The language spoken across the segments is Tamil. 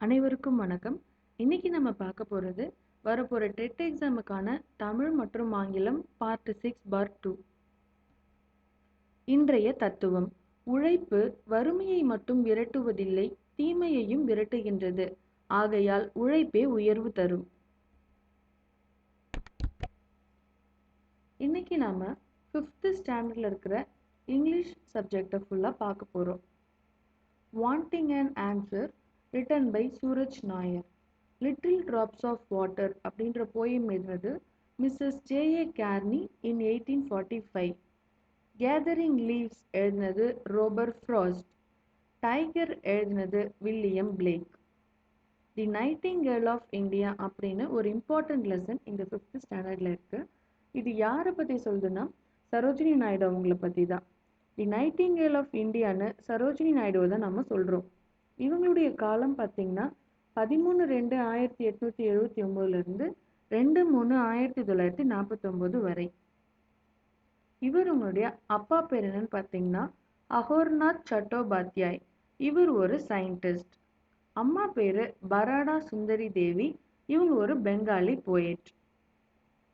அனைவருக்கும் வணக்கம். இன்னைக்கு நம்ம பார்க்க போகிறது வரப்போகிற டெட் எக்ஸாமுக்கான தமிழ் மற்றும் ஆங்கிலம் பார்ட் சிக்ஸ் பார் டூ இன்றைய தத்துவம் உழைப்பு வறுமையை மட்டும் விரட்டுவதில்லை தீமையையும் விரட்டுகின்றது. ஆகையால் உழைப்பே உயர்வு தரும். இன்னைக்கு நாம ஃபிஃப்த்து ஸ்டாண்டர்டில் இருக்கிற இங்கிலீஷ் சப்ஜெக்டை ஃபுல்லாக பார்க்க போகிறோம் wanting and answer written by Suraj Nair little drops of water அப்படின்ற போயம் எழுதுனது Mrs JA Carney in eighteen forty five gathering leaves எழுதினது ரோபர் ஃப்ராஸ்ட் டைகர் எழுதினது William Blake the nightingale of India அப்படின்னு ஒரு இம்பார்ட்டன்ட் லெசன் இந்த ஃபிஃப்த் ஸ்டாண்டர்டில் இருக்குது இது யாரை பற்றி சொல்லுதுன்னா சரோஜினி நாயுடு அவங்கள பற்றி தான் தி நைட்டிங் கேர்ள் ஆஃப் இந்தியான்னு சரோஜினி நாயுடுவை தான் நம்ம சொல்கிறோம் இவங்களுடைய காலம் பார்த்திங்கன்னா பதிமூணு ரெண்டு ஆயிரத்தி எட்நூற்றி எழுபத்தி ஒம்போதுலேருந்து ரெண்டு மூணு ஆயிரத்தி தொள்ளாயிரத்தி நாற்பத்தொம்போது வரை. இவருங்களுடைய அப்பா பேர் என்னன்னு பார்த்தீங்கன்னா அகோர்நாத் சட்டோபாத்யாய். இவர் ஒரு சயின்டிஸ்ட் அம்மா பேர் பராடா சுந்தரி தேவி. இவங்க ஒரு Bengali poet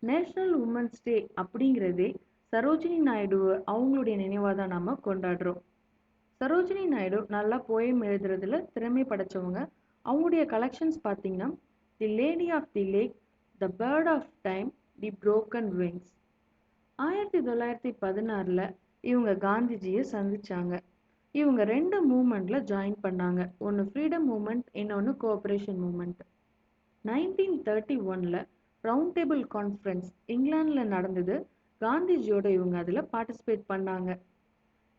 national women's day அப்படிங்கிறதே சரோஜினி நாயுடு அவங்களுடைய நினைவாக தான் நம்ம கொண்டாடுறோம். சரோஜினி நாயுடு நல்லா போயம் எழுதுறதுல திறமை படைச்சவங்க. அவங்களுடைய கலெக்ஷன்ஸ் பார்த்தீங்கன்னா the lady of the lake the bird of time the broken wings ஆயிரத்தி தொள்ளாயிரத்தி பதினாறில் இவங்க காந்திஜியை சந்திச்சாங்க. இவங்க ரெண்டு மூமெண்ட்டில் ஜாயின் பண்ணாங்க. ஒன்று ஃப்ரீடம் மூமெண்ட் இன்னொன்று கோஆப்ரேஷன் மூமெண்ட் நைன்டீன் தேர்ட்டி ஒன்ல ரவுண்ட் டேபிள் கான்ஃபரன்ஸ் இங்கிலாந்தில் நடந்தது. காந்திஜியோட இவங்க அதில் பார்ட்டிசிபேட் பண்ணாங்க.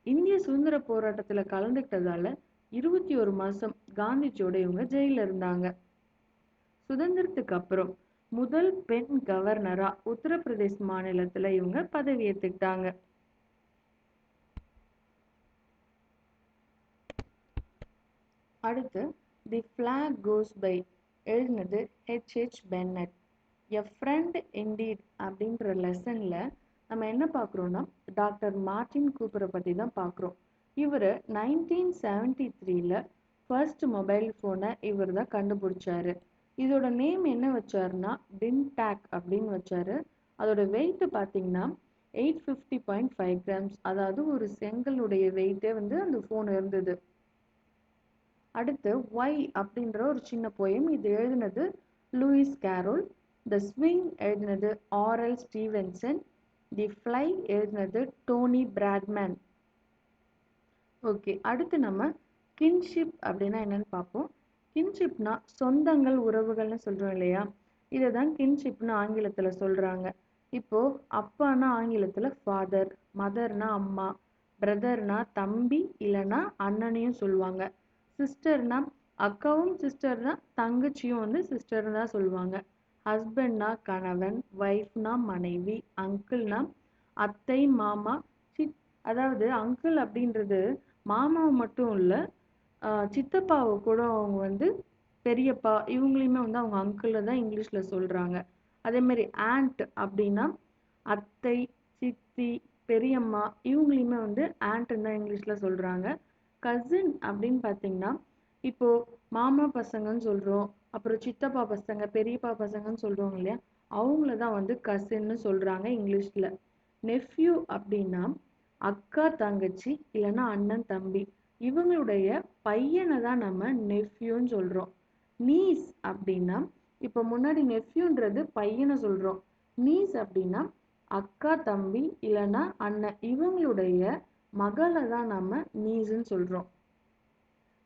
இந்திய சுதந்திர போராட்டத்தில் கலந்துக்கிட்டதால இருபத்தி ஒரு மாதம் காந்திஜியோட இவங்க ஜெயிலில் இருந்தாங்க. சுதந்திரத்துக்கு அப்புறம் முதல் பெண் கவர்னரா உத்தரப்பிரதேஷ் மாநிலத்துல இவங்க பதவி ஏத்துக்கிட்டாங்க. அடுத்து தி ஃபிளாக் கோஸ் பை எழுதினது H H Bennett a friend indeed அப்படின்ற லெசனில் நம்ம என்ன பார்க்குறோன்னா டாக்டர் மார்டின் கூப்பரை பற்றி தான் பார்க்குறோம். இவர் நைன்டீன் செவன்டி த்ரீல ஃபர்ஸ்ட் மொபைல் ஃபோனை இவர் தான் கண்டுபிடிச்சாரு. இதோட நேம் என்ன வச்சாருன்னா டின்டாக் அப்படின்னு வச்சாரு. அதோட வெயிட் பார்த்தீங்கன்னா eight fifty point five grams அதாவது ஒரு செங்கலுடைய வெயிட்டே வந்து அந்த ஃபோன் இருந்தது. அடுத்து ஒய் அப்படின்ற ஒரு சின்ன போயம் இது எழுதினது லூயிஸ் கேரோல் த ஸ்விங் எழுதினது R L Stevenson the fly எழுதினது டோனி பிராட்மேன் ஓகே அடுத்து நம்ம கின்ஷிப் அப்படின்னா என்னன்னு பார்ப்போம். கின்ஷிப்னா சொந்தங்கள் உறவுகள்னு சொல்கிறோம் இல்லையா? இதை தான் கின்ஷிப்னு ஆங்கிலத்தில் சொல்கிறாங்க இப்போது அப்பானா ஆங்கிலத்தில் ஃபாதர் மதர்னா அம்மா பிரதர்னா தம்பி இல்லைன்னா அண்ணனையும் சொல்லுவாங்க. சிஸ்டர்னா அக்காவும் சிஸ்டர்னா தங்கச்சியும் வந்து சிஸ்டர்னு தான் சொல்லுவாங்க. ஹஸ்பண்ட்னா கணவன் ஒய்ஃப்னா மனைவி அங்கிள்னா அத்தை மாமா சித் அதாவது அங்கிள் அப்படின்றது மாமாவை மட்டும் இல்லை சித்தப்பாவை கூட அவங்க வந்து பெரியப்பா இவங்களையுமே வந்து அவங்க அங்கிளில் தான் இங்கிலீஷில் சொல்கிறாங்க அதேமாரி ஆண்ட் அப்படின்னா அத்தை சித்தி பெரியம்மா இவங்களையுமே வந்து ஆண்ட்டுன்னு தான் இங்கிலீஷில் சொல்கிறாங்க கசின் அப்படின்னு பார்த்தீங்கன்னா இப்போது மாமா பசங்கன்னு சொல்கிறோம் அப்புறம் சித்தப்பா பசங்க பெரியப்பா பசங்கன்னு சொல்கிறோம் இல்லையா? அவங்கள தான் வந்து கசின்னு சொல்கிறாங்க இங்கிலீஷில். நெஃப்யூ அப்படின்னா அக்கா தங்கச்சி இல்லைன்னா அண்ணன் தம்பி. இவங்களுடைய பையனை தான் நம்ம நெஃப்யூன்னு சொல்கிறோம் நீஸ் அப்படின்னா இப்போ முன்னாடி நெஃப்யூன்றது பையனை சொல்கிறோம் நீஸ் அப்படின்னா அக்கா தம்பி இல்லைன்னா அண்ணன். இவங்களுடைய மகளை தான் நம்ம நீஸ்ன்னு சொல்கிறோம்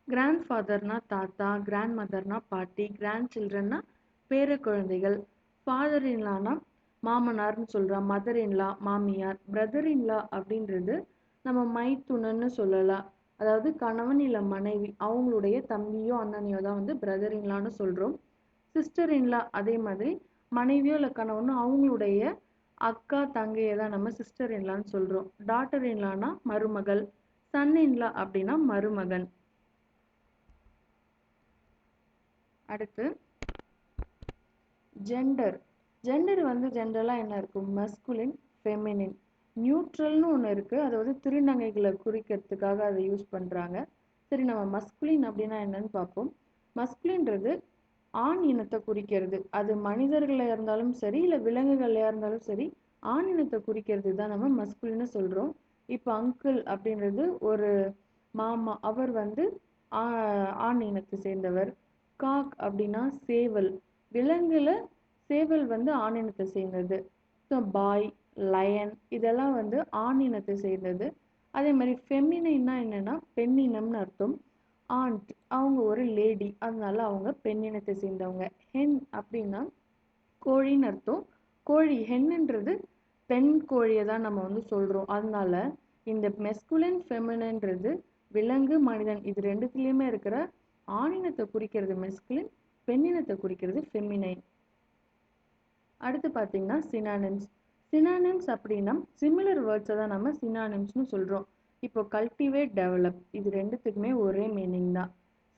கிராண்ட் ஃபாதர்னா தாத்தா கிராண்ட் மதர்னா பாட்டி கிராண்ட் சில்ட்ரன்னா பேர குழந்தைகள் ஃபாதர் இன்லானா மாமனார்னு சொல்கிறோம் மதர் இன்லா மாமியார் பிரதர் இன்லா அப்படின்றது நம்ம மைத்துணன்னு சொல்லலாம். அதாவது கணவன் இல்லை மனைவி அவங்களுடைய தம்பியோ அண்ணனையோ தான் வந்து பிரதர் இன்லான்னு சொல்கிறோம் சிஸ்டர் இன்லா அதே மாதிரி மனைவியோ இல்லை கணவனோ அவங்களுடைய அக்கா தங்கையை தான் நம்ம சிஸ்டர் இன்லான்னு சொல்கிறோம் டாட்டர் இன்லானா மருமகள் சன் இன்லா அப்படின்னா மருமகன். அடுத்து ஜெண்டர் ஜெண்டர் வந்து ஜென்ரலாக என்ன இருக்கும் மஸ்குலின் ஃபெமினின் நியூட்ரல்னு ஒன்று இருக்குது அது வந்து திருநங்கைகளை குறிக்கிறதுக்காக அதை யூஸ் பண்ணுறாங்க சரி நம்ம மஸ்குலின் அப்படின்னா என்னன்னு பார்ப்போம். மஸ்குலின்றது ஆண் இனத்தை குறிக்கிறது. அது மனிதர்களாக இருந்தாலும் சரி இல்லை விலங்குகளையாக இருந்தாலும் சரி ஆண் இனத்தை குறிக்கிறது தான் நம்ம மஸ்குலின்னு சொல்கிறோம் இப்போ அங்கிள் அப்படின்றது ஒரு மாமா. அவர் வந்து ஆ- ஆண் இனத்தை சேர்ந்தவர். காக் அப்படின்னா சேவல். விலங்குல சேவல் வந்து ஆண் இனத்தை சேர்ந்தது. ஸோ பாய் லயன் இதெல்லாம் வந்து ஆண் இனத்தை சேர்ந்தது. அதே மாதிரி ஃபெமினைன்னா என்னன்னா பெண்ணினம்னு அர்த்தம். ஆண்ட் அவங்க ஒரு லேடி அதனால அவங்க பெண்ணினத்தை சேர்ந்தவங்க. ஹென் அப்படின்னா கோழின்னு அர்த்தம். கோழி ஹென்னுன்றது பெண் கோழியை தான் நம்ம வந்து சொல்கிறோம் அதனால இந்த மெஸ்குலன் ஃபெமினன்றது விலங்கு மனிதன் இது ரெண்டுத்துலேயுமே இருக்கிற ஆணினத்தை குறிக்கிறது மெஸ்குலின் பெண்ணினத்தை குறிக்கிறது ஃபெமினைன் அடுத்து பார்த்தீங்கன்னா சினானிம்ஸ் சினானிம்ஸ் அப்படின்னா சிமிலர் வேர்ட்ஸை தான் நம்ம சினானிம்ஸ்னு சொல்கிறோம் இப்போ கல்டிவேட் டெவலப் இது ரெண்டுத்துக்குமே ஒரே மீனிங் தான்.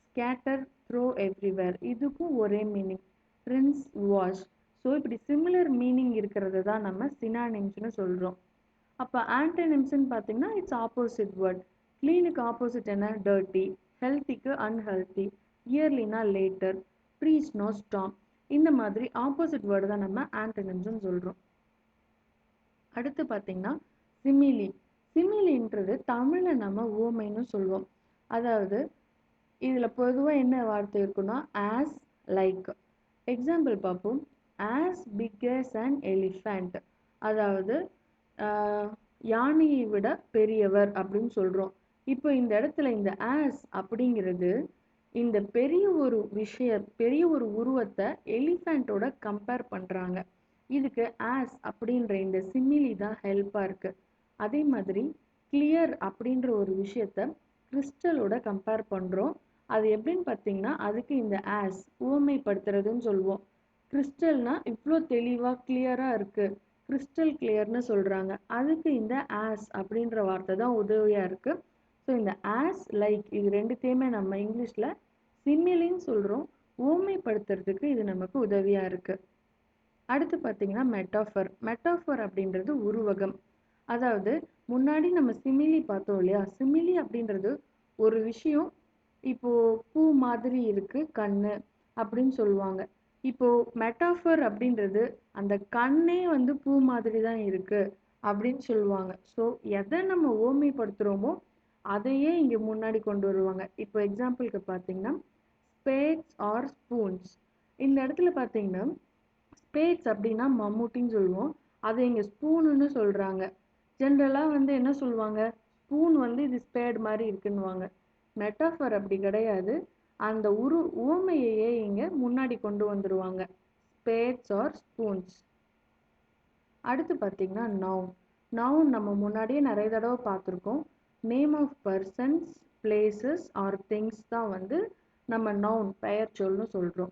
ஸ்கேட்டர் த்ரோ எவ்ரிவேர் இதுக்கும் ஒரே மீனிங் ரின்ஸ் வாஷ் ஸோ இப்படி சிமிலர் மீனிங் இருக்கிறது தான் நம்ம சினானிம்ஸ்னு சொல்கிறோம் அப்போ ஆன்டனிம்ஸ்ன்னு பார்த்தீங்கன்னா இட்ஸ் ஆப்போசிட் வேர்ட் க்ளீனுக்கு ஆப்போசிட் என்ன? டர்ட்டி ஹெல்த்திக்கு அன்ஹெல்த்தி இயர்லினா லேட்டர் ப்ரீஸ்னோ ஸ்டாம் இந்த மாதிரி ஆப்போசிட் வேர்டு தான் நம்ம ஆன்டனிம்ஸ்னு சொல்கிறோம் அடுத்து பார்த்தீங்கன்னா சிமிலி சிமிலின்றது தமிழில் நம்ம ஓமைன்னு சொல்லுவோம் அதாவது இதில் பொதுவாக என்ன வார்த்தை இருக்குன்னா ஆஸ் லைக் எக்ஸாம்பிள் பார்ப்போம். As big and an elephant அதாவது யானையை விட பெரியவர் அப்படின்னு சொல்கிறோம் இப்போ இந்த இடத்துல இந்த ஆஸ் அப்படிங்கிறது இந்த பெரிய ஒரு விஷய பெரிய ஒரு உருவத்தை எலிஃபண்ட்டோட கம்பேர் பண்ணுறாங்க இதுக்கு ஆஸ் அப்படின்ற இந்த சிமிலி தான் ஹெல்ப்பாக இருக்குது அதே மாதிரி கிளியர் அப்படின்ற ஒரு விஷயத்த கிறிஸ்டலோட கம்பேர் பண்ணுறோம் அது எப்படின்னு பார்த்தீங்கன்னா அதுக்கு இந்த ஆஸ் ஊமைப்படுத்துறதுன்னு சொல்லுவோம். கிறிஸ்டல்னா இவ்வளோ தெளிவாக கிளியராக இருக்குது கிறிஸ்டல் கிளியர்னு சொல்கிறாங்க அதுக்கு இந்த ஆஸ் அப்படின்ற வார்த்தை தான் உதவியாக இருக்குது ஸோ இந்த ஆஸ் லைக் இது ரெண்டுத்தையுமே நம்ம இங்கிலீஷில் சிமிலின்னு சொல்கிறோம் ஊமைப்படுத்துறதுக்கு இது நமக்கு உதவியாக இருக்குது அடுத்து பார்த்தீங்கன்னா மெட்டாஃபர் மெட்டாஃபர் அப்படின்றது உருவகம். அதாவது முன்னாடி நம்ம சிமிலி பார்த்தோம் இல்லையா? சிமிலி அப்படின்றது ஒரு விஷயம். இப்போ பூ மாதிரி இருக்குது கண்ணு அப்படின்னு சொல்லுவாங்க. இப்போது மெட்டாஃபர் அப்படின்றது அந்த கண்ணே வந்து பூ மாதிரி தான் இருக்குது அப்படின்னு சொல்லுவாங்க. ஸோ எதை நம்ம ஓமைப்படுத்துகிறோமோ அதையே இங்கே முன்னாடி கொண்டு வருவாங்க. இப்போ எக்ஸாம்பிளுக்கு பார்த்தீங்கன்னா ஸ்பேட்ஸ் ஆர் ஸ்பூன்ஸ் இந்த இடத்துல பார்த்தீங்கன்னா ஸ்பேட்ஸ் அப்படின்னா மம்முட்டின்னு சொல்லுவோம். அதை இங்கே ஸ்பூனுன்னு சொல்கிறாங்க ஜென்ரலாக வந்து என்ன சொல்லுவாங்க? ஸ்பூன் வந்து இது ஸ்பேட் மாதிரி இருக்குன்னுவாங்க. மெட்டாஃபர் அப்படி கிடையாது. அந்த உரு உவமையையே இங்கே முன்னாடி கொண்டு வந்துருவாங்க. ஸ்பேட்ஸ் ஆர் ஸ்பூன்ஸ் அடுத்து பார்த்தீங்கன்னா நவுன் நவுன் நம்ம முன்னாடியே நிறைய தடவை பார்த்துருக்கோம். Name of persons places or things தான் வந்து நம்ம நவுன் பெயர் சொல்னு சொல்கிறோம்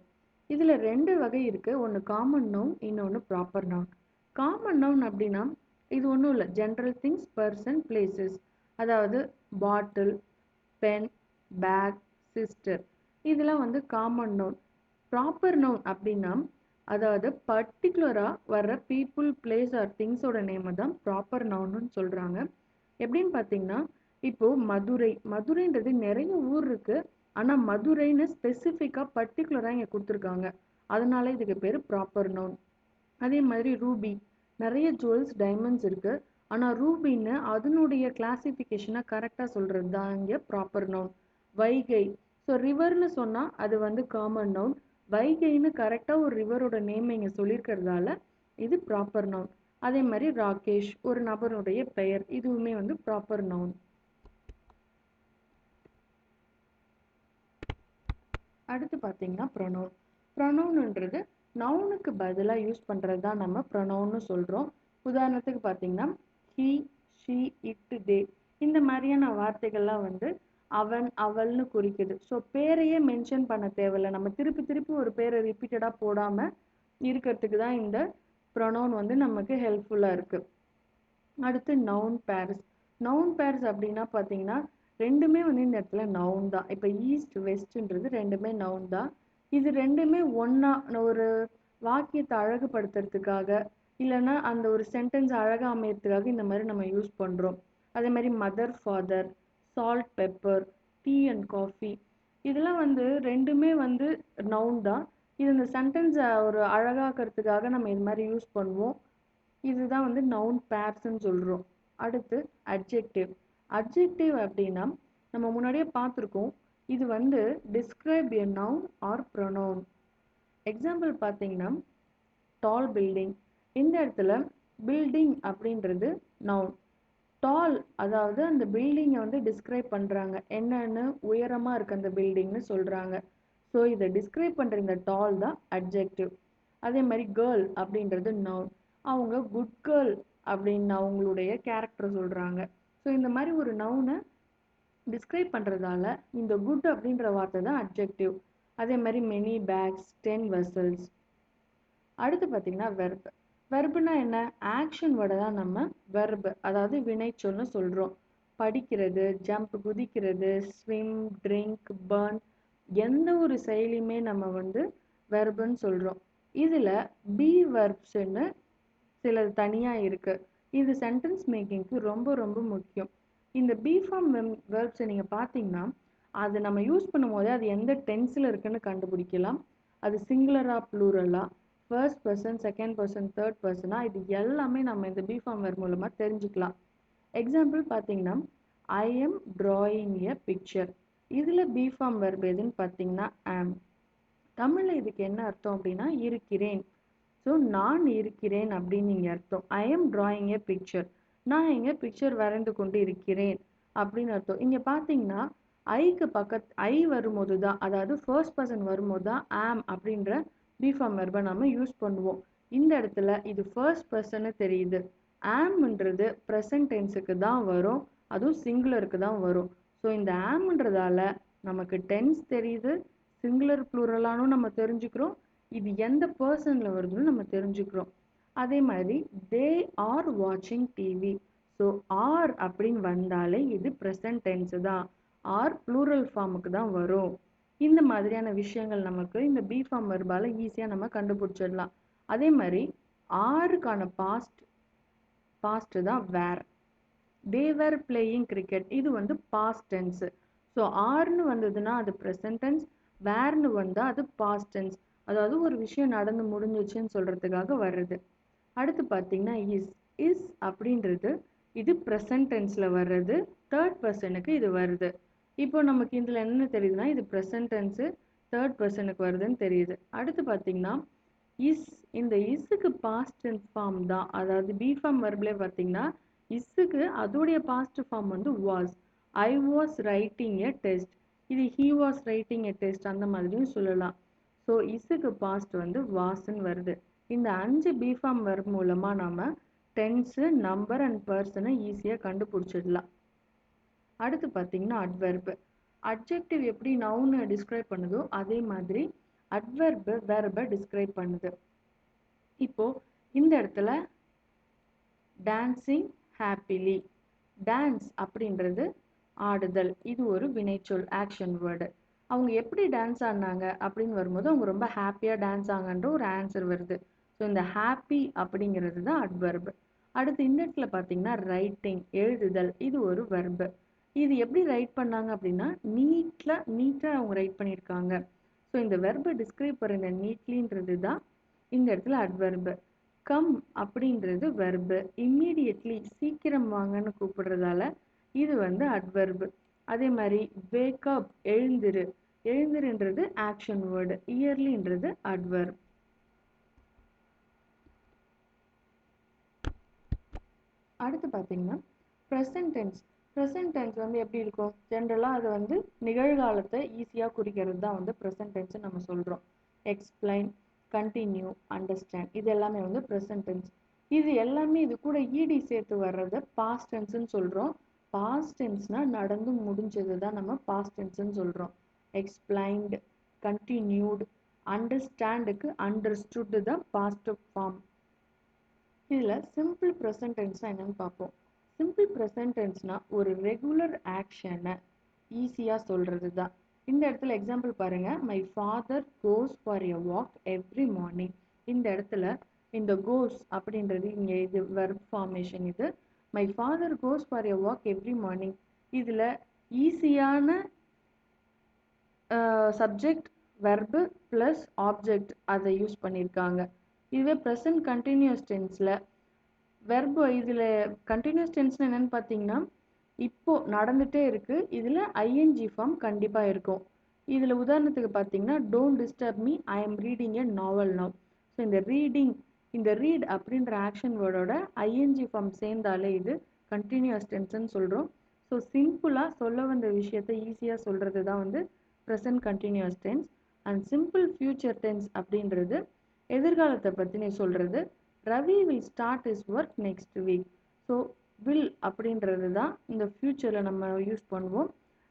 இதில் ரெண்டு வகை இருக்குது ஒன்று காமன் நவுன் இன்னொன்று ப்ராப்பர் நவுன் காமன் நவுன் அப்படின்னா இது ஒன்றும் இல்லை. ஜென்ரல் திங்ஸ் பர்சன் பிளேசஸ் அதாவது பாட்டில் பென் பேக் சிஸ்டர் இதெல்லாம் வந்து காமன் நவுன் ப்ராப்பர் நவுன் அப்படின்னா அதாவது பர்டிகுலராக வர்ற பீப்புள் பிளேஸ் ஆர் திங்ஸோட நேமை தான் ப்ராப்பர் நவுன்னு சொல்கிறாங்க எப்படின்னு பார்த்தீங்கன்னா இப்போ மதுரை மதுரைன்றது நிறைய ஊர் இருக்கு. ஆனால் மதுரைன்னு ஸ்பெசிஃபிக்காக பர்டிகுலராக இங்கே கொடுத்துருக்காங்க. அதனால இதுக்கு பேர் ப்ராப்பர் நவுன் அதே மாதிரி ரூபி நிறைய ஜுவல்ஸ் டைமண்ட்ஸ் இருக்கு. ஆனால் ரூபின்னு அதனுடைய கிளாசிஃபிகேஷனை கரெக்டாக சொல்கிறது தான் இங்கே ப்ராப்பர் நவுன் வைகை. ஸோ ரிவர்னு சொன்னால் அது வந்து காமன் நவுன் வைகைன்னு கரெக்டாக ஒரு ரிவரோட நேம் இங்கே சொல்லியிருக்கிறதால இது ப்ராப்பர் நவுன் அதே மாதிரி ராகேஷ் ஒரு நபருடைய பெயர் இதுவுமே வந்து ப்ராப்பர் நவுன் அடுத்து பார்த்தீங்கன்னா ப்ரொனவுன் ப்ரொனவுன்ன்றது நவுனுக்கு பதிலாக யூஸ் பண்ணுறது தான் நம்ம ப்ரொனவுன்னு சொல்கிறோம் உதாரணத்துக்கு பார்த்தீங்கன்னா ஹீ ஷீ இட் தே இந்த மாதிரியான வார்த்தைகள்லாம் வந்து அவன் அவள்னு குறிக்குது. ஸோ பேரையே மென்ஷன் பண்ண தேவையில்லை. நம்ம திருப்பி திருப்பி ஒரு பேரை ரிப்பீட்டடாக போடாமல் இருக்கிறதுக்கு தான் இந்த ப்ரொனவுன் வந்து நமக்கு ஹெல்ப்ஃபுல்லாக இருக்குது அடுத்து நவுன் பேர்ஸ் நவுன் பேர்ஸ் அப்படின்னா பார்த்தீங்கன்னா ரெண்டுமே வந்து இந்த இடத்துல நவுன் தான். இப்போ ஈஸ்ட் வெஸ்ட்ன்றது ரெண்டுமே நவுன் தான். இது ரெண்டுமே ஒன்றா ஒரு வாக்கியத்தை அழகுபடுத்துறதுக்காக இல்லைன்னா அந்த ஒரு சென்டென்ஸ் அழகாக அமையறதுக்காக இந்த மாதிரி நம்ம யூஸ் பண்ணுறோம் அதே மாதிரி mother father salt pepper tea and coffee இதெல்லாம் வந்து ரெண்டுமே வந்து நவுன் தான். இது இந்த சென்டென்ஸை ஒரு அழகாக்கிறதுக்காக நம்ம இது மாதிரி யூஸ் பண்ணுவோம். இதுதான் வந்து நவுன் பேர்ஸ்ன்னு சொல்கிறோம் அடுத்து அட்ஜெக்டிவ் அட்ஜெக்டிவ் அப்படின்னா நம்ம முன்னாடியே பார்த்துருக்கோம். இது வந்து describe a noun or pronoun example பார்த்தீங்கன்னா டால் பில்டிங் இந்த இடத்துல பில்டிங் அப்படின்றது நவுன் டால் அதாவது அந்த பில்டிங்கை வந்து டிஸ்கிரைப் பண்ணுறாங்க என்னென்னு உயரமாக இருக்கு அந்த பில்டிங்னு சொல்கிறாங்க ஸோ இதை டிஸ்கிரைப் பண்ணுற இந்த டால் தான் அட்ஜெக்டிவ் அதே மாதிரி கேர்ள் அப்படின்றது நவுன் அவங்க குட் கேர்ள் அப்படின்னு அவங்களுடைய கேரக்டர் சொல்கிறாங்க ஸோ இந்த மாதிரி ஒரு நவுனை டிஸ்கிரைப் பண்ணுறதால இந்த குட் அப்படின்ற வார்த்தை தான் அட்ஜெக்டிவ் அதே மாதிரி மெனி பேக்ஸ் டென் வெசல்ஸ் அடுத்து பார்த்தீங்கன்னா வெர்ப் வெர்புனா என்ன? ஆக்ஷன் வேர்டை தான் நம்ம வெர்ப் அதாவது வினைச்சொல்னு சொல்கிறோம் படிக்கிறது ஜம்ப் குதிக்கிறது ஸ்விம் ட்ரிங்க் பர்ன் எந்த ஒரு செயலியுமே நம்ம வந்து வெர்புன்னு சொல்கிறோம் இதில் பி வெர்ப்ஸ்ன்னு சிலது தனியாக இருக்குது இது சென்டென்ஸ் மேக்கிங்க்கு ரொம்ப ரொம்ப முக்கியம். இந்த பி ஃபார்ம் வேர்ப்ஸை நீங்கள் பார்த்தீங்கன்னா அது நம்ம யூஸ் பண்ணும்போதே அது எந்த டென்ஸில் இருக்குன்னு கண்டுபிடிக்கலாம். அது சிங்குலராக ப்ளூரலா first person second person third பர்சனாக இது எல்லாமே நம்ம இந்த பி ஃபார்ம் வேர் மூலமாக தெரிஞ்சுக்கலாம். எக்ஸாம்பிள் பார்த்தீங்கன்னா I am drawing a picture இதில் பி ஃபார்ம் வெர்ப் எதுன்னு பார்த்தீங்கன்னா ஆம் தமிழில் இதுக்கு என்ன அர்த்தம் அப்படின்னா இருக்கிறேன். ஸோ நான் இருக்கிறேன் அப்படின்னு இங்கே அர்த்தம். I am drawing a picture நான் இங்கே பிக்சர் வரைந்து கொண்டு இருக்கிறேன் அப்படின்னு அர்த்தம். இங்கே பார்த்தீங்கன்னா ஐக்கு பக்கத் ஐ வரும்போது தான் அதாவது ஃபர்ஸ்ட் பர்சன் வரும்போது தான் ஆம் அப்படின்ற பிஃபார்ம் வெர்பை நம்ம யூஸ் பண்ணுவோம். இந்த இடத்துல இது ஃபர்ஸ்ட் பர்சன்னு தெரியுது. ஆம்ன்றது ப்ரெசன்ட் டென்ஸுக்கு தான் வரும். அதுவும் சிங்குலருக்கு தான் வரும். ஸோ இந்த ஆம்ன்றதால நமக்கு டென்ஸ் தெரியுது. சிங்குலர் ப்ளூரலானும் நம்ம தெரிஞ்சுக்கிறோம். இது எந்த பர்சனில் வருதுன்னு நம்ம தெரிஞ்சுக்கிறோம். அதே மாதிரி தே ஆர் வாட்சிங் டிவி ஸோ ஆர் அப்படின்னு வந்தாலே இது ப்ரெசன்ட் டென்ஸு தான். ஆர் ப்ளூரல் ஃபார்முக்கு தான் வரும். இந்த மாதிரியான விஷயங்கள் நமக்கு இந்த பி ஃபார்ம் வருபால ஈஸியாக நம்ம கண்டுபிடிச்சிடலாம். அதே மாதிரி ஆறுக்கான பாஸ்ட் பாஸ்ட்டு தான் வேர் தேவர் பிளேயிங் கிரிக்கெட் இது வந்து பாஸ்ட் டென்ஸு ஸோ ஆர்னு வந்ததுன்னா அது ப்ரெசன்ட் டென்ஸ் வேர்னு வந்தால் அது பாஸ்ட் டென்ஸ் அதாவது ஒரு விஷயம் நடந்து முடிஞ்சிச்சுன்னு சொல்கிறதுக்காக வர்றது. அடுத்து பார்த்தீங்கன்னா இஸ் இஸ் அப்படின்றது இது ப்ரெசன்ட் டென்ஸில் வர்றது. தேர்ட் பர்சனுக்கு இது வருது. இப்போ நமக்கு இதில் என்ன தெரியுதுன்னா இது ப்ரெசன்ட் டென்ஸு தேர்ட் பர்சனுக்கு வருதுன்னு தெரியுது. அடுத்து பார்த்தீங்கன்னா இஸ் இந்த இஸ்ஸுக்கு பாஸ்ட் ஃபார்ம் தான். அதாவது பி ஃபார்ம் வர்பிலே பார்த்தீங்கன்னா இஸ்ஸுக்கு அதோடைய பாஸ்ட் ஃபார்ம் வந்து was I was writing a test இது he was writing a test அந்த மாதிரியும் சொல்லலாம். ஸோ இஸுக்கு பாஸ்ட் வந்து வாஸ்ன்னு வருது. இந்த அஞ்சு பிஃபார்ம் மூலமாக நாம் டென்ஸு நம்பர் அண்ட் பர்சனை ஈஸியாக கண்டுபிடிச்சிடலாம். அடுத்து பார்த்தீங்கன்னா அட்வெர்பு அட்ஜெக்டிவ் எப்படி நவுன்னு டிஸ்கிரைப் பண்ணுதோ அதே மாதிரி அட்வெர்பு வெர்பை டிஸ்கிரைப் பண்ணுது. இப்போது இந்த இடத்துல டான்சிங் ஹாப்பிலி டான்ஸ் அப்படின்றது ஆடுதல். இது ஒரு வினைச்சொல் ஆக்ஷன் வேர்டு அவங்க எப்படி டான்ஸ் ஆடினாங்க அப்படின்னு வரும்போது அவங்க ரொம்ப ஹாப்பியாக டான்ஸ் ஆங்கன்ற ஒரு ஆன்சர் வருது. ஸோ இந்த ஹாப்பி அப்படிங்கிறது தான் அட்வெர்பு அடுத்து இந்த இடத்துல பார்த்தீங்கன்னா ரைட்டிங் எழுதுதல் இது ஒரு வெர்பு இது எப்படி ரைட் பண்ணாங்க அப்படின்னா நீட்டில் நீட்டாக அவங்க ரைட் பண்ணியிருக்காங்க. ஸோ இந்த வெர்பை டிஸ்கிரைப் பண்ணுற நீட்லின்றது தான் இந்த இடத்துல அட்வெர்பு கம் அப்படின்றது வெர்பு இம்மீடியட்லி சீக்கிரம் வாங்கன்னு கூப்பிடுறதால இது வந்து அட்வெர்பு அதே மாதிரி வேக்கப் எழுந்திரு. எழுந்திருன்றது ஆக்ஷன் வேர்டு இயர்லின்றது அட்வர் அடுத்து பார்த்தீங்கன்னா ப்ரெசன்ட் டென்ஸ் ப்ரெசன்ட் டென்ஸ் வந்து எப்படி இருக்கும்? ஜென்ரலாக அது வந்து நிகழ்காலத்தை ஈஸியாக குறிக்கிறது தான் வந்து ப்ரெசன்ட் டென்ஸ் நம்ம சொல்கிறோம் எக்ஸ்பிளைன் கண்டினியூ அண்டர்ஸ்டாண்ட் இது எல்லாமே வந்து ப்ரெசன்ட் டென்ஸ் இது எல்லாமே இது கூட ஈடி சேர்த்து வர்றத பாஸ்ட் டென்ஸ்னு சொல்கிறோம் பாஸ்ட் டென்ஸ்னால் நடந்து முடிஞ்சது தான் நம்ம பாஸ்ட் டென்ஸ்னு சொல்கிறோம் எக்ஸ்பிளைன்டு கண்டினியூடு அண்டர்ஸ்டாண்டுக்கு அண்டர்ஸ்டுட்டு தான் பாஸ்ட் ஃபார்ம் இதில் சிம்பிள் ப்ரெசன்ட் டென்ஸ்னால் என்னென்னு பார்ப்போம். சிம்பிள் ப்ரெசன்ட் டென்ஸ்னால் ஒரு ரெகுலர் ஆக்ஷனை ஈஸியாக சொல்கிறது தான் இந்த இடத்துல எக்ஸாம்பிள் பாருங்கள் my father goes for a walk every morning இந்த இடத்துல இந்த கோஸ் அப்படின்றது இங்கே இது வெர்ப் ஃபார்மேஷன் இது. My father goes for a walk every morning இதில் ஈஸியான சப்ஜெக்ட் வெர்பு ப்ளஸ் ஆப்ஜெக்ட் அதை யூஸ் பண்ணியிருக்காங்க இதுவே ப்ரெசன்ட் கண்டினியூஸ் டென்ஸில் வெர்பு இதில் கண்டினியூஸ் டென்ஸ்னு என்னென்னு பார்த்தீங்கன்னா இப்போ நடந்துகிட்டே இருக்குது இதில் ஐஎன்ஜி ஃபார்ம் கண்டிப்பாக இருக்கும். இதில் உதாரணத்துக்கு பார்த்தீங்கன்னா don't disturb me I am reading a novel now so இந்த ரீடிங் இந்த ரீட் அப்படின்ற ஆக்ஷன் வேர்டோட ஐஎன்ஜி ஃபார்ம் சேர்ந்தாலே இது கண்டினியூஸ் டென்ஸ்ன்னு சொல்கிறோம் ஸோ சிம்பிளாக சொல்ல வந்த விஷயத்தை ஈஸியாக சொல்கிறது தான் வந்து present continuous tense and simple future tense அப்படின்றது எதிர்காலத்தை பற்றினே சொல்கிறது Ravi will start is work next week so will அப்படின்றது தான் இந்த ஃப்யூச்சரில் நம்ம யூஸ் பண்ணுவோம்.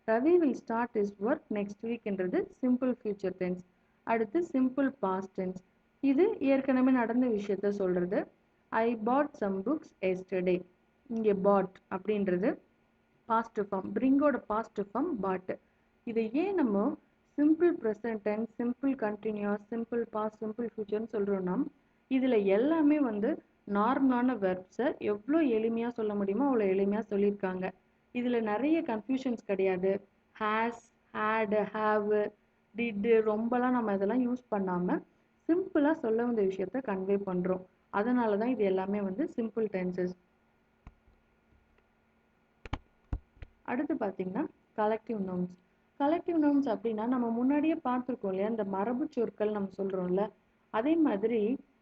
Ravi will start is work next வீக்ன்றது simple future tense அடுத்து சிம்பிள் பாஸ்ட் டென்ஸ் இது ஏற்கனவே நடந்த விஷயத்த சொல்கிறது I bought some books yesterday இங்கே பாட் அப்படின்றது பாஸ்ட் ஃபார்ம் பிரிங்கோட பாஸ்ட் ஃபார்ம் பாட்டு இதை ஏன் நம்ம simple present tense simple continuous simple past simple ஃபியூச்சர்னு சொல்கிறோன்னா இதில் எல்லாமே வந்து நார்மலான வெர்ப்ஸை எவ்வளோ எளிமையாக சொல்ல முடியுமோ அவ்வளோ எளிமையாக சொல்லியிருக்காங்க. இதில் நிறைய கன்ஃபியூஷன்ஸ் கிடையாது. ஹேஸ் ஹேடு ஹாவு டிட்டு ரொம்பலாம் நம்ம இதெல்லாம் யூஸ் பண்ணாமல் சிம்பிளாக சொல்ல வந்த விஷயத்த கன்வே பண்ணுறோம் அதனால தான் இது எல்லாமே வந்து சிம்பிள் டென்சஸ் அடுத்து பார்த்தீங்கன்னா கலெக்டிவ் நவுன்ஸ் கலெக்டிவ் நவுன்ஸ் அப்படின்னா நம்ம முன்னாடியே பார்த்துருக்கோம் இல்லையா? இந்த மரபு சொற்கள் நம்ம சொல்கிறோம்ல அதே மாதிரி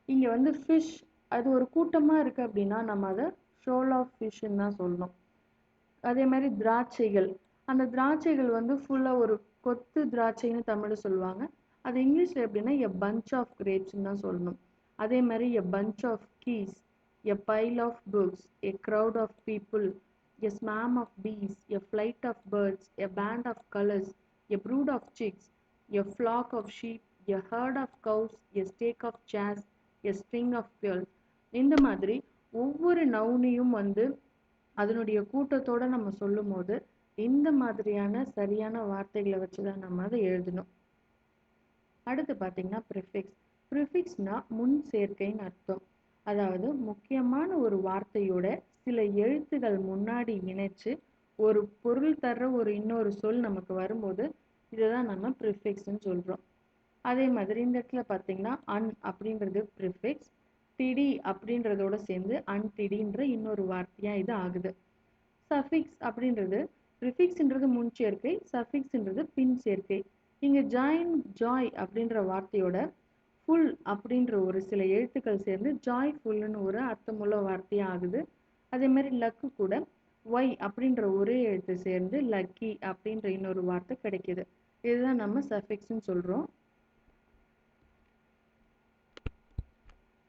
இங்கே வந்து ஃபிஷ் அது ஒரு கூட்டமாக இருக்குது அப்படின்னா நம்ம அதை ஷோல் ஆஃப் ஃபிஷ்ன்னு தான் சொல்லணும் அதே மாதிரி திராட்சைகள். அந்த திராட்சைகள் வந்து ஃபுல்லாக ஒரு கொத்து திராட்சைன்னு தமிழில் சொல்லுவாங்க. அது இங்கிலீஷில் எப்படின்னா எ பஞ்ச் ஆஃப் கிரேப்ஸ்ன்னு தான் சொல்லணும். அதே மாதிரி a bunch of keys a pile of books a crowd of people a swarm of bees, a flight of birds, a band of colors, a brood of chicks, a flock of sheep, a herd of cows, a stake of chairs, a string of pearls. இந்த மாதிரி ஒவ்வொரு நவுனையும் வந்து அதனுடைய கூட்டத்தோட நம்ம சொல்லும் போது இந்த மாதிரியான சரியான வார்த்தைகளை வச்சு தான் நம்ம அதை எழுதணும். அடுத்து பார்த்தீங்கன்னா ப்ரிஃபிக்ஸ் ப்ரிஃபிக்ஸ்னா முன் சேர்க்கைன்னு அர்த்தம். அதாவது முக்கியமான ஒரு வார்த்தையோட சில எழுத்துகள் முன்னாடி இணைச்சு ஒரு பொருள் தர்ற ஒரு இன்னொரு சொல் நமக்கு வரும்போது இதை தான் நம்ம ப்ரிஃபிக்ஸ்ன்னு சொல்கிறோம் அதே மாதிரி இந்த இடத்துல பார்த்தீங்கன்னா அன் அப்படின்றது ப்ரிஃபிக்ஸ் டிடி அப்படின்றதோட சேர்ந்து அன் அன்டிடின்ற இன்னொரு வார்த்தையாக இது ஆகுது. சஃபிக்ஸ் அப்படின்றது ப்ரிஃபிக்ஸ்ன்றது முன் சேர்க்கை சஃபிக்ஸ்ன்றது பின் சேர்க்கை. இங்கே ஜாயின் ஜாய் அப்படின்ற வார்த்தையோட ஃபுல் அப்படின்ற ஒரு சில எழுத்துக்கள் சேர்ந்து ஜாய் ஃபுல்லுன்னு ஒரு அர்த்தமுள்ள வார்த்தையாக ஆகுது. அதே மாதிரி லக்கு கூட ஒய் அப்படின்ற ஒரே எழுத்து சேர்ந்து லக்கி அப்படின்ற இன்னொரு வார்த்தை கிடைக்கிது. இதுதான் நம்ம சஃபிக்ஸ்ன்னு சொல்கிறோம்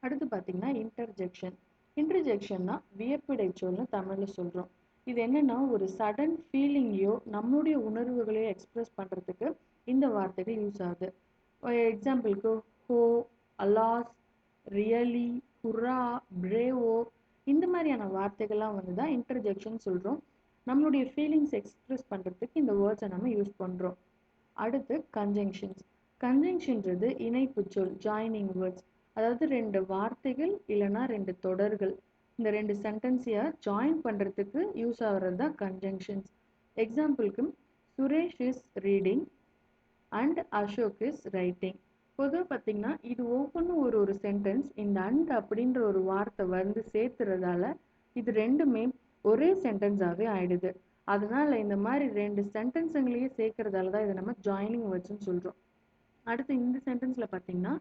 அடுத்து பார்த்தீங்கன்னா இன்டர்ஜெக்ஷன் இன்டர்ஜெக்ஷன்னா வியப்பிடை சொல்னு தமிழில் சொல்கிறோம் இது என்னென்னா ஒரு சடன் ஃபீலிங்கையோ நம்மளுடைய உணர்வுகளையோ எக்ஸ்ப்ரெஸ் பண்ணுறதுக்கு இந்த வார்த்தைகள் யூஸ் ஆகுது. எக்ஸாம்பிளுக்கு ஹோ அலாஸ் ரியலி குரா பிரேவோ இந்த மாதிரியான வார்த்தைகள்லாம் வந்து தான் இன்டர்ஜெக்ஷன் சொல்கிறோம் நம்மளுடைய ஃபீலிங்ஸ் எக்ஸ்பிரஸ் பண்ணுறதுக்கு இந்த வேர்ட்ஸை நம்ம யூஸ் பண்ணுறோம் அடுத்து கன்ஜங்ஷன்ஸ் கன்ஜங்ஷன்றது இணைப்பு சொல் ஜாயினிங் வேர்ட்ஸ் அதாவது ரெண்டு வார்த்தைகள் இல்லைன்னா ரெண்டு தொடர்கள். இந்த ரெண்டு சென்டென்ஸையை ஜாயின் பண்ணுறதுக்கு யூஸ் ஆகிறது தான் கன்ஜங்ஷன்ஸ் எக்ஸாம்பிளுக்கு Suresh is reading and Ashok is writing பொதுவாக பார்த்தீங்கன்னா இது ஒவ்வொன்றும் ஒரு ஒரு சென்டென்ஸ் இந்த அண்ட் அப்படின்ற ஒரு வார்த்தை வந்து சேர்த்துறதால இது ரெண்டுமே ஒரே சென்டென்ஸாகவே ஆயிடுது. அதனால இந்த மாதிரி ரெண்டு சென்டென்ஸுங்களையே சேர்க்கறதால தான் இதை நம்ம ஜாயினிங் வேர்ட்ஸ்னு சொல்கிறோம் அடுத்து இந்த சென்டென்ஸில் பார்த்தீங்கன்னா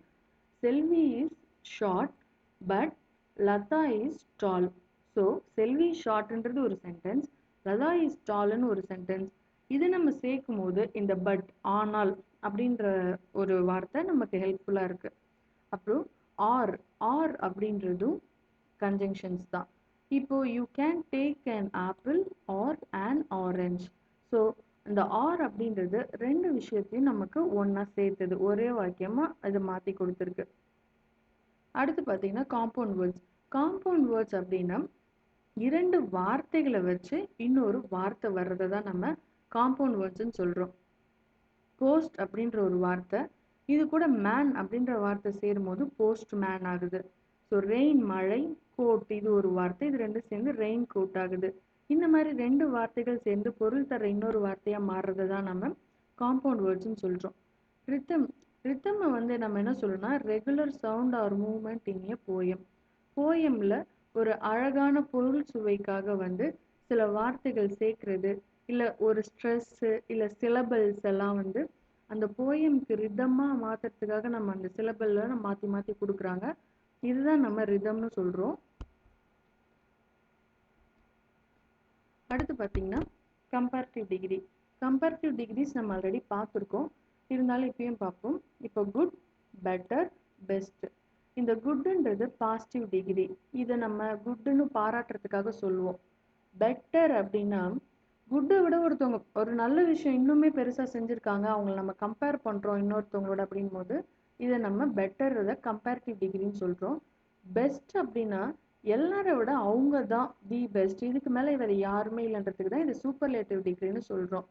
Selvi is short but Latha is tall so Selvi ஷார்ட்ன்றது ஒரு சென்டென்ஸ் லதா இஸ் டால்னு ஒரு சென்டென்ஸ் இது நம்ம சேர்க்கும் போது இந்த பட் ஆனால் அப்படின்ற ஒரு வார்த்தை நமக்கு ஹெல்ப்ஃபுல்லாக இருக்குது அப்புறம் ஆர் ஆர் அப்படின்றதும் கன்ஜங்ஷன்ஸ் தான். இப்போ you can take an apple or and orange so இந்த ஆர் அப்படின்றது ரெண்டு விஷயத்தையும் நமக்கு ஒன்றா சேர்த்துது. ஒரே வாக்கியமாக அதை மாற்றி கொடுத்துருக்கு. அடுத்து பார்த்தீங்கன்னா காம்பவுண்ட் வேர்ட்ஸ் காம்பவுண்ட் வேர்ட்ஸ் அப்படின்னா இரண்டு வார்த்தைகளை வச்சு இன்னொரு வார்த்தை வர்றதை தான் நம்ம காம்பவுண்ட் வேர்ட்ஸ்ன்னு சொல்கிறோம் போஸ்ட் அப்படின்ற ஒரு வார்த்தை இது கூட மேன் அப்படின்ற வார்த்தை சேரும்போது போஸ்ட் மேன் ஆகுது. ஸோ ரெயின் மழை கோட் இது ஒரு வார்த்தை இது ரெண்டும் சேர்ந்து ரெயின் கோட் ஆகுது. இந்த மாதிரி ரெண்டு வார்த்தைகள் சேர்ந்து பொருள் தர இன்னொரு வார்த்தையாக மாறுறது தான் நம்ம காம்பவுண்ட் வேர்ட்ஸ்னு சொல்கிறோம் ரித்தம் ரித்தமை வந்து நம்ம என்ன சொல்லணும்னா regular sound or movement in a poem போயமில் ஒரு அழகான பொருள் சுவைக்காக வந்து சில வார்த்தைகள் சேர்க்கறது. இல்லை ஒரு ஸ்ட்ரெஸ்ஸு இல்லை சிலபல்ஸ் எல்லாம் வந்து அந்த போயம்க்கு ரிதமாக மாற்றுறதுக்காக நம்ம அந்த சிலபல்ல நம்ம மாற்றி மாற்றி கொடுக்குறாங்க. இதுதான் நம்ம ரிதம்னு சொல்கிறோம் அடுத்து பார்த்தீங்கன்னா கம்பேரிட்டிவ் டிகிரி கம்பேரிட்டிவ் டிகிரிஸ் நம்ம ஆல்ரெடி பார்த்துருக்கோம். இருந்தாலும் இப்பயும் பார்ப்போம். இப்போ குட் பெட்டர் பெஸ்ட் இந்த குட்டுன்றது பாசிட்டிவ் டிகிரி இதை நம்ம குட்டுன்னு பாராட்டுறதுக்காக சொல்லுவோம். பெட்டர் அப்படின்னா குட்டை விட ஒருத்தவங்க ஒரு நல்ல விஷயம் இன்னுமே பெருசாக செஞ்சுருக்காங்க அவங்கள நம்ம கம்பேர் பண்ணுறோம் இன்னொருத்தவங்களோட அப்படின் போது இதை நம்ம பெட்டர் இதை கம்பேரிட்டிவ் டிகிரின்னு சொல்கிறோம் பெஸ்ட் அப்படின்னா எல்லாரை விட அவங்க தான் தி பெஸ்ட் இதுக்கு மேலே வேறு யாருமே இல்லைன்றதுக்கு தான் இது சூப்பர்லேட்டிவ் டிகிரின்னு சொல்கிறோம்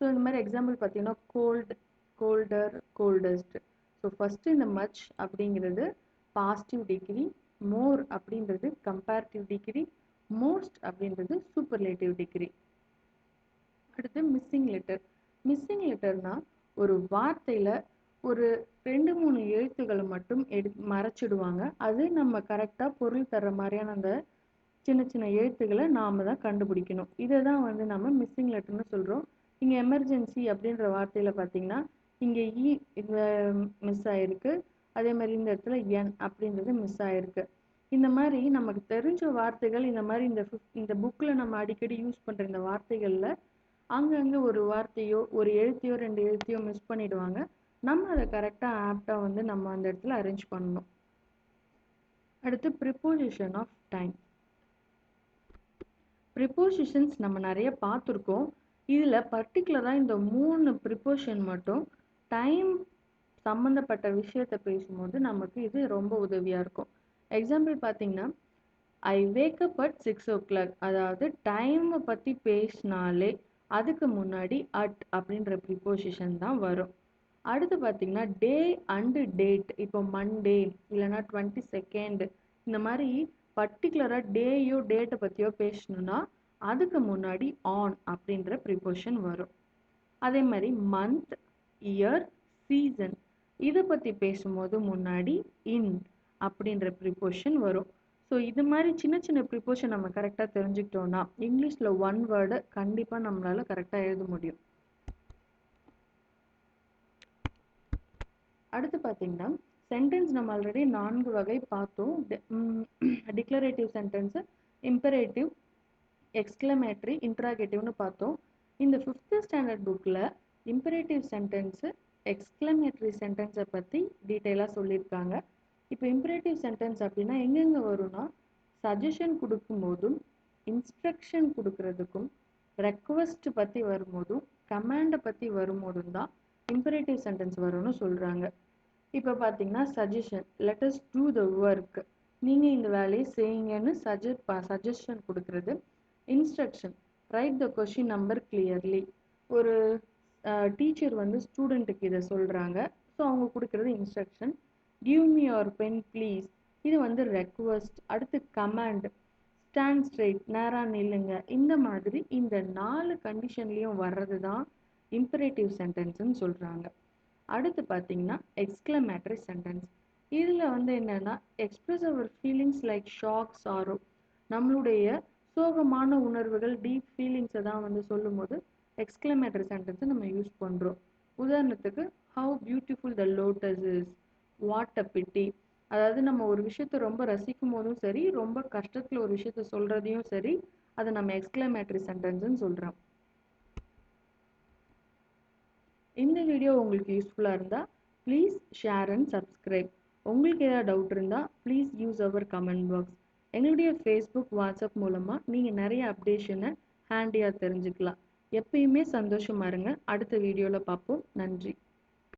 ஸோ இந்த மாதிரி எக்ஸாம்பிள் பார்த்தீங்கன்னா cold colder coldest so first இந்த மச் அப்படிங்கிறது பாசிட்டிவ் டிகிரி மோர் அப்படின்றது கம்பேரிட்டிவ் டிகிரி மோஸ்ட் அப்படின்றது சூப்பர்லேட்டிவ் டிகிரி அடுத்து மிஸ்ஸிங் லெட்டர் மிஸ்ஸிங் லெட்டர்னால் ஒரு வார்த்தையில் ஒரு ரெண்டு மூணு எழுத்துக்களை மட்டும் எடு மறைச்சிடுவாங்க. அது நம்ம கரெக்டாக பொருள் தர்ற மாதிரியான அந்த சின்ன சின்ன எழுத்துக்களை நாம் தான் கண்டுபிடிக்கணும். இதை தான் வந்து நம்ம மிஸ்ஸிங் லெட்டர்னு சொல்கிறோம் இங்கே எமர்ஜென்சி அப்படின்ற வார்த்தையில் பார்த்தீங்கன்னா இங்கே இ e இந்த மிஸ் ஆகிருக்கு அதே மாதிரி இந்த இடத்துல என் அப்படின்றது மிஸ் ஆகிருக்கு இந்த மாதிரி நமக்கு தெரிஞ்ச வார்த்தைகள் இந்த மாதிரி இந்த இந்த புக்கில் நம்ம அடிக்கடி யூஸ் பண்ணுற இந்த வார்த்தைகளில் அங்கங்கே ஒரு வார்த்தையோ ஒரு எழுத்தையோ ரெண்டு எழுத்தையோ மிஸ் பண்ணிவிடுவாங்க நம்ம அதை கரெக்டாக ஆப்டாக வந்து நம்ம அந்த இடத்துல அரேஞ்ச் பண்ணணும். அடுத்து ப்ரிப்போசிஷன் ஆஃப் டைம் ப்ரிப்போசிஷன்ஸ் நம்ம நிறைய பார்த்துருக்கோம். இதில் பர்டிகுலராக இந்த மூணு ப்ரிப்போஷன் மட்டும் டைம் சம்மந்தப்பட்ட விஷயத்த பேசும்போது நமக்கு இது ரொம்ப உதவியாக இருக்கும். எக்ஸாம்பிள் பார்த்தீங்கன்னா I wake up at six o'clock அதாவது டைமை பற்றி பேசினாலே அதுக்கு முன்னாடி அட் அப்படின்ற ப்ரிப்போசிஷன் தான் வரும். அடுத்து பார்த்தீங்கன்னா டே அண்டு டேட் இப்போ மண்டே இல்லைன்னா டுவெண்ட்டி செகண்ட் இந்த மாதிரி பர்டிகுலராக டேயோ டேட்டை பற்றியோ பேசணுன்னா அதுக்கு முன்னாடி ஆன் அப்படின்ற ப்ரிப்போஷன் வரும். அதே மாதிரி மந்த் இயர் சீசன் இதை பற்றி பேசும்போது முன்னாடி இன் அப்படின்ற ப்ரிப்போஷன் வரும். ஸோ இது மாதிரி சின்ன சின்ன ப்ரிப்போஷன் நம்ம கரெக்டாக தெரிஞ்சுக்கிட்டோம்னா இங்கிலீஷில் ஒன் வேர்டு கண்டிப்பாக நம்மளால் கரெக்டாக எழுத முடியும். அடுத்து பார்த்தீங்கன்னா சென்டென்ஸ் நம்ம ஆல்ரெடி நான்கு வகை பார்த்தோம். டிக்ளரேட்டிவ் சென்டென்ஸு இம்பரேட்டிவ் எக்ஸ்க்ளமேட்ரி இன்ட்ராகேட்டிவ்னு பார்த்தோம். இந்த ஃபிஃப்த்து ஸ்டாண்டர்ட் புக்கில் இம்பரேட்டிவ் சென்டென்ஸு எக்ஸ்க்ளமேட்ரி சென்டென்ஸை பற்றி டீட்டெயிலாக சொல்லியிருக்காங்க. இப்போ இம்பரேட்டிவ் சென்டென்ஸ் அப்படின்னா எங்கெங்கே வரும்னா சஜஷன் கொடுக்கும்போதும் இன்ஸ்ட்ரக்ஷன் கொடுக்கறதுக்கும் ரெக்வஸ்ட் பற்றி வரும்போதும் கமாண்டை பற்றி வரும்போதும் தான் இம்பரேட்டிவ் சென்டென்ஸ் வரும்னு சொல்கிறாங்க இப்போ பார்த்தீங்கன்னா suggestion let's do the work நீங்கள் இந்த வேலையை செய்யுங்கன்னு சஜெட் சஜஷன் கொடுக்குறது instruction write the question number clearly ஒரு டீச்சர் வந்து ஸ்டூடெண்ட்டுக்கு இதை சொல்கிறாங்க ஸோ அவங்க கொடுக்குறது instruction give me your pen please இது வந்து ரெக்வஸ்ட் அடுத்து கமாண்ட் ஸ்டாண்ட் ஸ்ட்ரைட் நேராக நில்லுங்க. இந்த மாதிரி இந்த நாலு கண்டிஷன்லேயும் வர்றது தான் இம்பரேட்டிவ் சென்டென்ஸ்னு சொல்கிறாங்க அடுத்து பார்த்தீங்கன்னா எக்ஸ்க்ளமேட்டரி சென்டென்ஸ் இதில் வந்து என்னென்னா express our feelings like shock sorrow நம்மளுடைய சோகமான உணர்வுகள் டீப் ஃபீலிங்ஸை தான் வந்து சொல்லும்போது எக்ஸ்க்ளமேட்டரி சென்டென்ஸை நம்ம யூஸ் பண்ணுறோம் உதாரணத்துக்கு how beautiful the lotus is what a pity அதாவது நம்ம ஒரு விஷயத்த ரொம்ப ரசிக்கும் போதும் சரி ரொம்ப கஷ்டத்தில் ஒரு விஷயத்த சொல்கிறதையும் சரி அதை நம்ம எக்ஸ்கிளமேட்ரி சென்டென்ஸ்னு சொல்கிறோம் இந்த வீடியோ உங்களுக்கு யூஸ்ஃபுல்லாக இருந்தால் ப்ளீஸ் ஷேர் அண்ட் சப்ஸ்கிரைப் உங்களுக்கு ஏதாவது டவுட் இருந்தால் please use our comment box எங்களுடைய ஃபேஸ்புக் வாட்ஸ்அப் மூலமாக நீங்கள் நிறைய அப்டேஷனை ஹேண்டியாக தெரிஞ்சுக்கலாம். எப்பயுமே சந்தோஷமாக இருங்க. அடுத்த வீடியோவில் பார்ப்போம். நன்றி.